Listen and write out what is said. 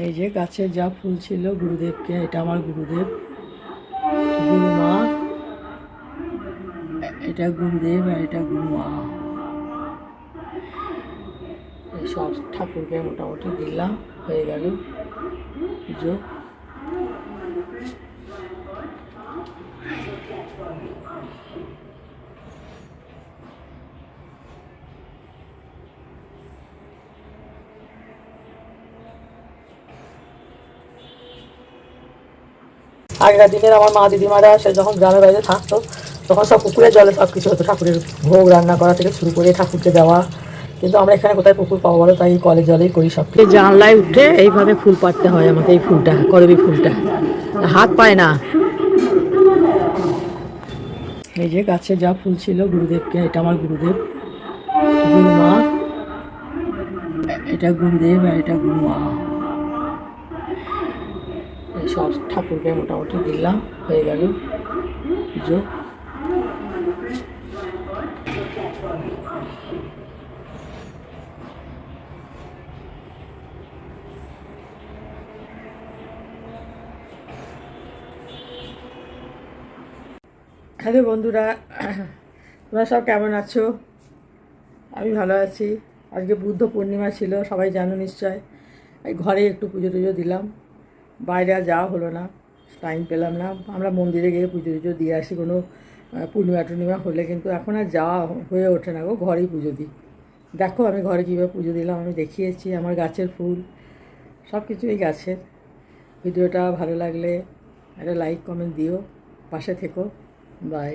এই যে গাছের যা ফুল ছিল গুরুদেবকে, এটা আমার গুরুদেব। গুরুমা, এটা গুরুদেব আর এটা গুরুমা। সব ঠাকুরকে মোটামুটি দিলাম, হয়ে গেল পুজো। আগেকার দিনের আমার মা দিদিমারা সে যখন গ্রামের বাড়িতে থাকতো তখন সব পুকুরের জলে সব কিছু হতো। ঠাকুরের ভোগ রান্না করা থেকে শুরু করে ঠাকুরকে দেওয়া। কিন্তু আমরা এখানে কোথায় পুকুর পাবো বলো? তাই কলের জলেই করি সব কিছু। জানলায় উঠে এইভাবে ফুল পাড়তে হয় আমাকে এই ফুলটা করবি ফুলটা। হাত পায় না। এই যে গাছে যা ফুল ছিল গুরুদেবকে এটা আমার গুরুদেব। গুরুমা এটা গুরুদেব আর এটা গুরুমা। সব ঠাকুরকে মোটামুটি দিলাম, হয়ে গেল পুজো। হ্যালো বন্ধুরা, তোমরা সব কেমন আছো? আমি ভালো আছি। আজকে বুদ্ধ পূর্ণিমা ছিল, সবাই জানো নিশ্চয়। ঘরে একটু পুজো টুজো দিলাম। বাইরে যাওয়া হলো না টাইম পেলাম না। আমরা মন্দিরে গিয়ে পুজো টুজো দিয়ে আসি, কোনো পূর্ণিমা টূর্ণিমা হলে কিন্তু এখন আর যাওয়া হয়ে ওঠে না গো, ঘরেই পুজো দিই। দেখো আমি ঘরে কীভাবে পুজো দিলাম, আমি দেখিয়েছি আমার গাছের ফুল সব কিছুই গাছের। ভিডিওটা ভালো লাগলে একটা লাইক কমেন্ট দিও, পাশে থেকো বাই